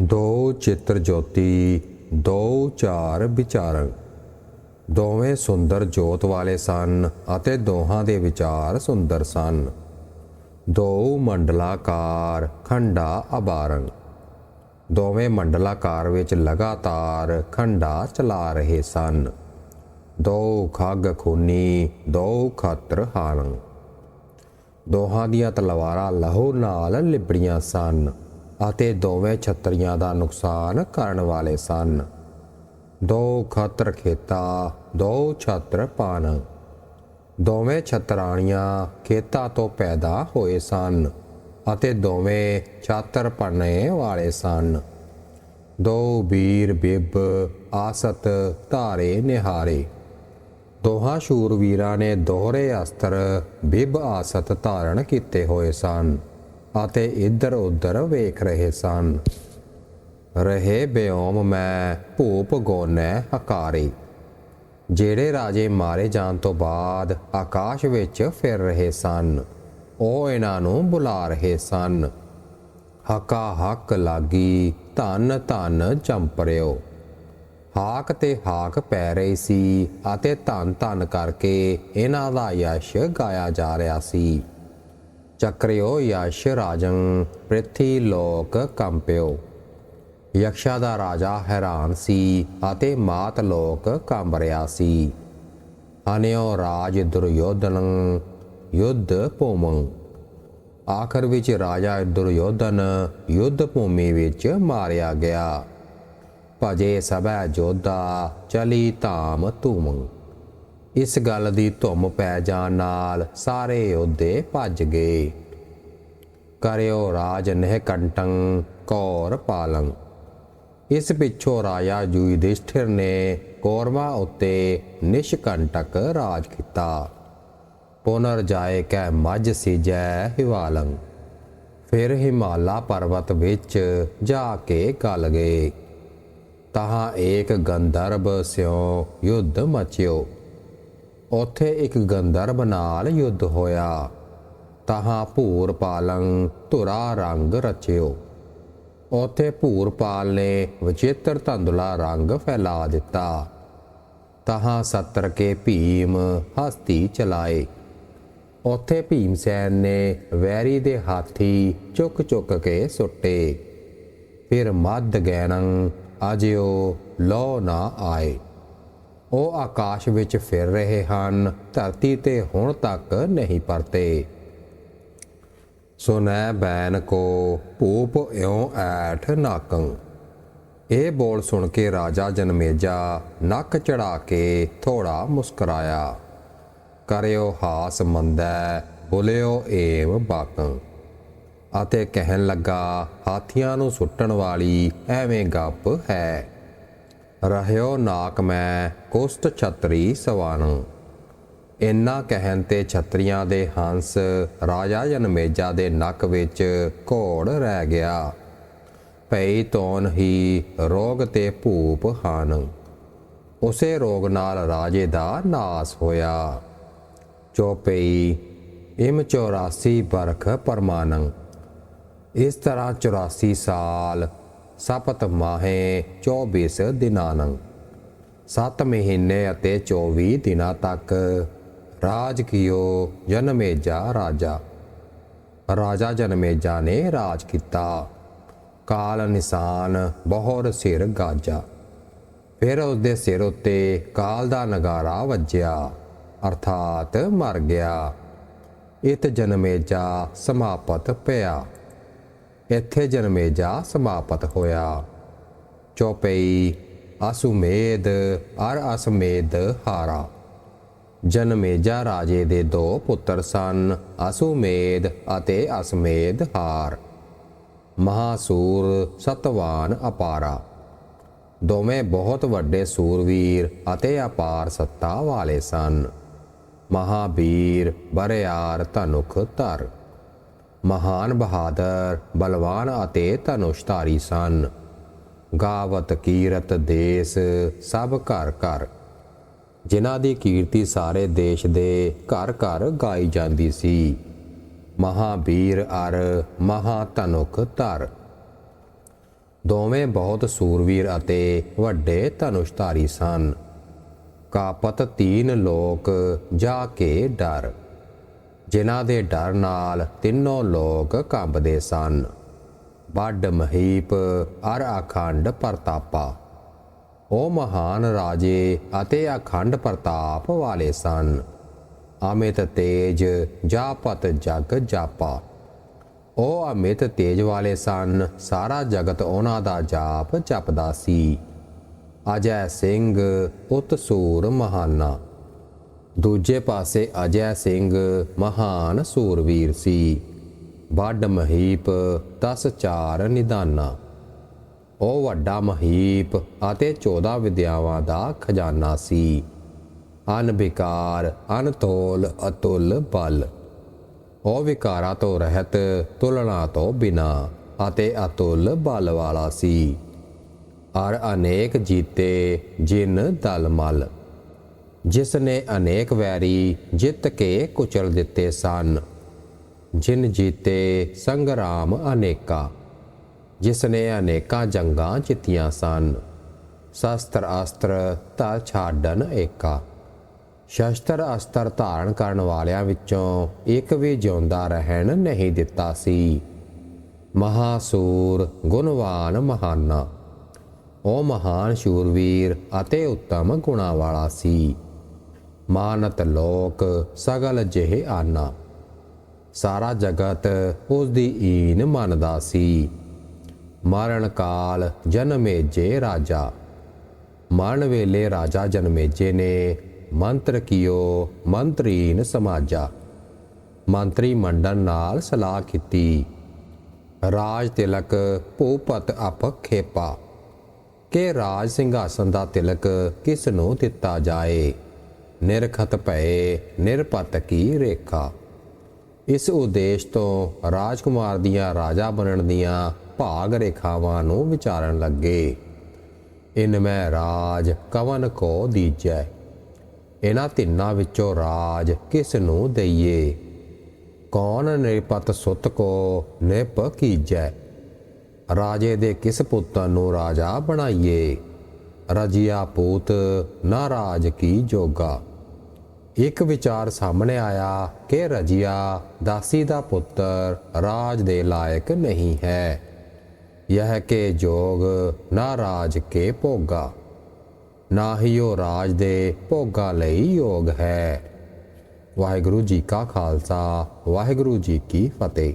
ਦੋ ਚਿੱਤਰ ਜੋਤੀ, ਦੋ ਚਾਰ ਵਿਚਾਰੰ। ਦੋਵੇਂ ਸੁੰਦਰ ਜੋਤ ਵਾਲੇ ਸਨ ਅਤੇ ਦੋਹਾਂ ਦੇ ਵਿਚਾਰ ਸੁੰਦਰ ਸਨ। ਦੋ ਮੰਡਲਾਕਾਰ, ਖੰਡਾ ਅਬਾਰੰ ਦੋਵੇਂ ਮੰਡਲਾਕਾਰ ਵਿੱਚ ਲਗਾਤਾਰ ਖੰਡਾ ਚਲਾ ਰਹੇ ਸਨ। ਦੋ ਖੱਗ ਖੂਨੀ, ਦੋ ਖਤਰ ਹਾਲੰ ਦੋਹਾਂ ਦੀਆਂ ਤਲਵਾਰਾਂ ਲਹੂ ਨਾਲ ਲਿਬੜੀਆਂ ਸਨ। ਅਤੇ ਦੋਵੇਂ ਛਤਰੀਆਂ ਦਾ ਨੁਕਸਾਨ ਕਰਨ ਵਾਲੇ ਸਨ। ਦੋ ਖਤਰ ਖੇਤਾ, ਦੋ ਛਤਰ ਪਾਨ। ਦੋਵੇਂ ਛਤਰਾਣੀਆਂ ਖੇਤਾਂ ਤੋਂ ਪੈਦਾ ਹੋਏ ਸਨ ਅਤੇ ਦੋਵੇਂ ਛਾਤਰ ਪੜਨੇ ਵਾਲੇ ਸਨ। ਦੋ ਵੀਰ ਬਿਬ, ਆਸਤ, ਧਾਰੇ ਨਿਹਾਰੇ। ਦੋਹਾਂ ਸ਼ੂਰਵੀਰਾਂ ਨੇ ਦੋਹਰੇ ਅਸਤਰ ਬਿਬ ਆਸਤ ਧਾਰਨ ਕੀਤੇ ਹੋਏ ਸਨ। ਅਤੇ ਇੱਧਰ ਉੱਧਰ ਵੇਖ ਰਹੇ ਸਨ। ਰਹੇ ਬਿਓਮ, ਮੈਂ ਭੂਪ ਗੋਨੇ ਹਕਾਰੇ, ਜਿਹੜੇ ਰਾਜੇ ਮਾਰੇ ਜਾਣ ਤੋਂ ਬਾਅਦ ਆਕਾਸ਼ ਵਿੱਚ ਫਿਰ ਰਹੇ ਸਨ, ਉਹ ਇਹਨਾਂ ਨੂੰ ਬੁਲਾ ਰਹੇ ਸਨ। ਹਕਾ ਹੱਕ ਲਾਗੀ, ਧੰਨ ਧੰਨ ਚੰਪਰਿਓ। ਹਾਕ ਤੇ ਹਾਕ ਪੈ ਰਹੀ ਸੀ ਅਤੇ ਧਨ ਧੰਨ ਕਰਕੇ ਇਹਨਾਂ ਦਾ ਯਸ਼ ਗਾਇਆ ਜਾ ਰਿਹਾ ਸੀ। ਚੱਕਰਿਓ ਯਸ਼ ਰਾਜੰ ਪ੍ਰਿਥੀ ਲੋਕ ਕੰਪਿਓ ਯਕਸ਼ਾ ਦਾ ਰਾਜਾ ਹੈਰਾਨ ਸੀ ਅਤੇ ਮਾਤ ਲੋਕ ਕੰਬ ਰਿਹਾ ਸੀ ਅਨਿਓ ਰਾਜ ਦੁਰਯੋਧਨ ਯੁੱਧ ਭੂਮੰ ਆਖਰ ਵਿੱਚ ਰਾਜਾ ਦੁਰਯੋਧਨ ਯੁੱਧ ਭੂਮੀ ਵਿੱਚ ਮਾਰਿਆ ਗਿਆ ਭਜੇ ਸਭੈ ਜੋਧਾ ਚਲੀ ਧਾਮ ਧੂਮ ਇਸ ਗੱਲ ਦੀ ਧੁੰਮ ਪੈ ਜਾਣ ਨਾਲ ਸਾਰੇ ਯੋਧੇ ਭੱਜ ਗਏ। ਕਰਿਓ ਰਾਜ ਨਹਿ ਕੰਟੰ, ਕੌਰ ਪਾਲੰ। ਇਸ ਪਿੱਛੋਂ ਰਾਜਾ ਯੁਧਿਸ਼ਠਿਰ ਨੇ ਕੌਰਵਾਂ ਉੱਤੇ ਨਿਸ਼ਕੰਟਕ ਰਾਜ ਕੀਤਾ। ਪੁਨਰ ਜਾਏ ਕੈ ਮੱਝ ਸੀਜੈ ਹਿਵਾਲੰ। ਫਿਰ ਹਿਮਾਲਾ ਪਰਵਤ ਵਿੱਚ ਜਾ ਕੇ ਗਲ ਗਏ। ਤਹਾਂ ਏਕ ਗੰਧਰਵ ਸਿਓ ਯੁੱਧ ਮਚਿਓ। ਉਥੇ ਇੱਕ ਗੰਧਰਵ ਨਾਲ ਯੁੱਧ ਹੋਇਆ। ਤਹਾਂ ਭੂਰ ਪਾਲੰ ਧੁਰਾ ਰੰਗ ਰਚਿਓ। ਉਥੇ ਭੂਰਪਾਲ ਨੇ ਵਿਚਿੱਤਰ ਧੰਦੁਲਾ ਰੰਗ ਫੈਲਾ ਦਿੱਤਾ। ਤਹਾਂ ਸੱਤਰ ਕੇ ਭੀਮ ਹਸਤੀ ਚਲਾਏ। ਉਥੇ ਭੀਮਸੈਨ ਨੇ ਵੈਰੀ ਦੇ ਹਾਥੀ ਚੁੱਕ ਚੁੱਕ ਕੇ ਸੁੱਟੇ। ਫਿਰ ਮੱਧ ਗੈਨੰ ਅਜਿਓ ਲੋ ਨਾ ਆਏ। ਉਹ ਆਕਾਸ਼ ਵਿੱਚ ਫਿਰ ਰਹੇ ਹਨ, ਧਰਤੀ ਤੇ ਹੁਣ ਤੱਕ ਨਹੀਂ ਪਰਤੇ। ਸੁਨੈ ਬੈਨ ਕੋ ਭੂਪ ਇਉ ਐਠ ਨਾਕੰ। ਇਹ ਬੋਲ ਸੁਣ ਕੇ ਰਾਜਾ ਜਨਮੇਜਾ ਨੱਕ ਚੜਾ ਕੇ ਥੋੜਾ ਮੁਸਕਰਾਇਆ। ਕਰਿਓ ਹਾਸ ਮੰਦੈ, ਬੋਲਿਓ ਏਵ ਬਾਕੰ। ਅਤੇ ਕਹਿਣ ਲੱਗਾ, ਹਾਥੀਆਂ ਨੂੰ ਸੁੱਟਣ ਵਾਲੀ ਐਵੇਂ ਗੱਪ ਹੈ। ਰਹਿਓ ਨਾਕ ਮੈਂ ਕੁਸਤ ਛਤਰੀ ਸਵਾਨੰ ਇੰਨਾ ਕਹਿਣ ਤੇ ਛਤਰੀਆਂ ਦੇ ਹੰਸ ਰਾਜਾ ਜਨਮੇਜਾ ਦੇ ਨੱਕ ਵਿੱਚ ਘੋੜ ਰਹਿ ਗਿਆ। ਭਈ ਤੋਨ ਹੀ ਰੋਗ ਤੇ ਭੂਪ ਹਨ ਉਸੇ ਰੋਗ ਨਾਲ ਰਾਜੇ ਦਾ ਨਾਸ ਹੋਇਆ। ਚੋਪਈ ਇਮ 84 ਬਰਖ ਪਰਮਾਨੰ। ਇਸ ਤਰ੍ਹਾਂ 84 ਸਾਲ ਸਪਤ ਮਾਹੇ 24 ਦਿਨਾਨੰ। 7 ਮਹੀਨੇ ਅਤੇ 24 ਦਿਨਾਂ ਤੱਕ ਰਾਜ ਕੀਓ, ਜਨਮੇਜਾ ਰਾਜਾ। ਰਾਜਾ ਜਨਮੇਜਾ ਨੇ ਰਾਜ ਕੀਤਾ। ਕਾਲ ਨਿਸ਼ਾਨ ਬਹੁਰ ਸਿਰ ਗਾਜਾ। ਫਿਰ ਉਸ ਦੇ ਸਿਰ ਉੱਤੇ ਕਾਲ ਦਾ ਨਗਾਰਾ ਵੱਜਿਆ, ਅਰਥਾਤ ਮਰ ਗਿਆ। ਇਤ ਜਨਮੇਜਾ ਸਮਾਪਤ ਪਿਆ। ਇੱਥੇ ਜਨਮੇਜਾ ਸਮਾਪਤ ਹੋਇਆ। ਚੌਪਈ, ਅਸੁਮੇਧ, ਅਰ ਅਸਮੇਧ ਹਾਰਾ। ਜਨਮੇਜਾ ਰਾਜੇ ਦੇ ਦੋ ਪੁੱਤਰ ਸਨ, ਅਸੁਮੇਧ ਅਤੇ ਅਸਮੇਧ ਹਾਰ। ਮਹਾਸੂਰ ਸਤਵਾਨ ਅਪਾਰਾ। ਦੋਵੇਂ ਬਹੁਤ ਵੱਡੇ ਸੂਰਵੀਰ ਅਤੇ ਅਪਾਰ ਸੱਤਾ ਵਾਲੇ ਸਨ। ਮਹਾਬੀਰ, ਬਰਿਆਰ ਧਨੁਖ ਧਰ। ਮਹਾਨ ਬਹਾਦਰ, ਬਲਵਾਨ ਅਤੇ ਧਨੁਸ਼ਧਾਰੀ ਸਨ। ਗਾਵਤ, ਕੀਰਤ, ਦੇਸ, ਸਭ ਘਰ ਘਰ। ਜਿਨ੍ਹਾਂ ਦੀ ਕੀਰਤੀ ਸਾਰੇ ਦੇਸ਼ ਦੇ ਘਰ ਘਰ ਗਾਈ ਜਾਂਦੀ ਸੀ। ਮਹਾਬੀਰ ਅਰ ਮਹਾ ਧਨੁਖ ਧਰ। ਦੋਵੇਂ ਬਹੁਤ ਸੂਰਵੀਰ ਅਤੇ ਵੱਡੇ ਧਨੁਸ਼ਧਾਰੀ ਸਨ। ਕਾਪਤ ਤੀਨ ਲੋਕ ਜਾ ਕੇ ਡਰ। ਜਿਨ੍ਹਾਂ ਦੇ ਡਰ ਨਾਲ ਤਿੰਨੋਂ ਲੋਕ ਕੰਬਦੇ ਸਨ। ਵੱਡ ਮਹੀਪ, ਅਰ ਅਖੰਡ ਪ੍ਰਤਾਪਾ। ਉਹ ਮਹਾਨ ਰਾਜੇ ਅਤੇ ਅਖੰਡ ਪ੍ਰਤਾਪ ਵਾਲੇ ਸਨ। ਅਮਿਤ ਤੇਜ, ਜਾਪਤ ਜਗ ਜਾਪਾ। ਉਹ ਅਮਿਤ ਤੇਜ ਵਾਲੇ ਸਨ। ਸਾਰਾ ਜਗਤ ਉਹਨਾਂ ਦਾ ਜਾਪ ਜਪਦਾ ਸੀ। ਅਜੈ ਸਿੰਘ ਉਤ ਸੂਰ ਮਹਾਨਾ। ਦੂਜੇ ਪਾਸੇ ਅਜੈ ਸਿੰਘ ਮਹਾਨ ਸੂਰਵੀਰ ਸੀ। ਵੱਡ ਮਹੀਪ 10 ਚਾਰ ਨਿਦਾਨਾ। ਉਹ ਵੱਡਾ ਮਹੀਪ ਅਤੇ 14 ਵਿਦਿਆਵਾਂ ਦਾ ਖਜ਼ਾਨਾ ਸੀ। ਅਨਵਿਕਾਰ ਅਨਤੋਲ ਅਤੁਲ ਬਲ। ਉਹ ਵਿਕਾਰਾਂ ਤੋਂ ਰਹਿਤ, ਤੁਲਨਾ ਤੋਂ ਬਿਨਾ ਅਤੇ ਅਤੁਲ ਬਲ ਵਾਲਾ ਸੀ। ਅਰ ਅਨੇਕ ਜੀਤੇ ਜਿਨ ਦਲ ਮਲ। ਜਿਸ ਨੇ ਅਨੇਕ ਵੈਰੀ ਜਿੱਤ ਕੇ ਕੁਚਲ ਦਿੱਤੇ ਸਨ, ਜਿਨ ਜੀਤੇ ਸੰਗਰਾਮ ਅਨੇਕਾ ਜਿਸ ਨੇ ਅਨੇਕਾਂ ਜੰਗਾਂ ਜਿੱਤੀਆਂ ਸਨ, ਸ਼ਸਤਰ ਅਸਤਰ ਧਰ ਛਾੜਨ ਏਕਾ, ਸ਼ਸਤਰ ਅਸਤਰ ਧਾਰਨ ਕਰਨ ਵਾਲਿਆਂ ਵਿੱਚੋਂ ਇੱਕ ਵੀ ਜਿਉਂਦਾ ਰਹਿਣ ਨਹੀਂ ਦਿੱਤਾ ਸੀ। ਮਹਾਸੂਰ, ਗੁਣਵਾਨ ਮਹਾਨਾ, ਉਹ ਮਹਾਨ ਸ਼ੂਰਵੀਰ ਅਤੇ ਉੱਤਮ ਗੁਣਾ ਵਾਲਾ ਸੀ। ਮਾਨਤ ਲੋਕ ਸਗਲ ਜਿਹੇ ਆਨਾ। ਸਾਰਾ ਜਗਤ ਉਸ ਦੀ ਈਨ ਮੰਨਦਾ ਸੀ। ਮਰਨ ਕਾਲ ਜਨਮੇਜੇ ਰਾਜਾ। ਮਰਨ ਵੇਲੇ ਰਾਜਾ ਜਨਮੇਜੇ ਨੇ ਮੰਤਰ ਕੀਓ, ਮੰਤਰੀਨ ਸਮਾਜਾ। ਮੰਤਰੀ ਮੰਡਲ ਨਾਲ ਸਲਾਹ ਕੀਤੀ। ਰਾਜ ਤਿਲਕ ਭੂਪਤ ਅਪ ਖੇਪਾ। ਕਿ ਰਾਜ ਸਿੰਘਾਸਨ ਦਾ ਤਿਲਕ ਕਿਸ ਨੂੰ ਦਿੱਤਾ ਜਾਏ? ਨਿਰਖਤ ਭਏ, ਨਿਰਪਤ ਕੀ ਰੇਖਾ? ਇਸ ਉਦੇਸ਼ ਤੋਂ ਰਾਜਕੁਮਾਰ ਦੀਆਂ ਰਾਜਾ ਬਣਨ ਦੀਆਂ ਭਾਗ ਰੇਖਾਵਾਂ ਨੂੰ ਵਿਚਾਰਨ ਲੱਗੇ। ਇਨ ਮੈਂ ਰਾਜ ਕਵਨ ਕੋ ਦੀਜੈ? ਇਹਨਾਂ ਤਿੰਨਾਂ ਵਿੱਚੋਂ ਰਾਜ ਕਿਸ ਨੂੰ ਦਈਏ? ਕੌਣ ਨਿਰਪਤ ਸੁਤ ਕੋ ਨਿਪ ਕੀਜੈ? ਰਾਜੇ ਦੇ ਕਿਸ ਪੁੱਤਰ ਨੂੰ ਰਾਜਾ ਬਣਾਈਏ? ਰਜਿਆ ਪੂਤ ਨਾ ਰਾਜ ਕੀ ਜੋਗਾ? ਇੱਕ ਵਿਚਾਰ ਸਾਹਮਣੇ ਆਇਆ ਕਿ ਰਜੀਆ ਦਾਸੀ ਦਾ ਪੁੱਤਰ ਰਾਜ ਦੇ ਲਾਇਕ ਨਹੀਂ ਹੈ। ਯਹ ਕੇ ਜੋਗ ਨਾ ਰਾਜ ਕੇ ਭੋਗਾ, ਨਾ ਹੀ ਉਹ ਰਾਜ ਦੇ ਭੋਗਾ ਲਈ ਯੋਗ ਹੈ। ਵਾਹਿਗੁਰੂ ਜੀ ਕਾ ਖਾਲਸਾ, ਵਾਹਿਗੁਰੂ ਜੀ ਕੀ ਫਤਿਹ।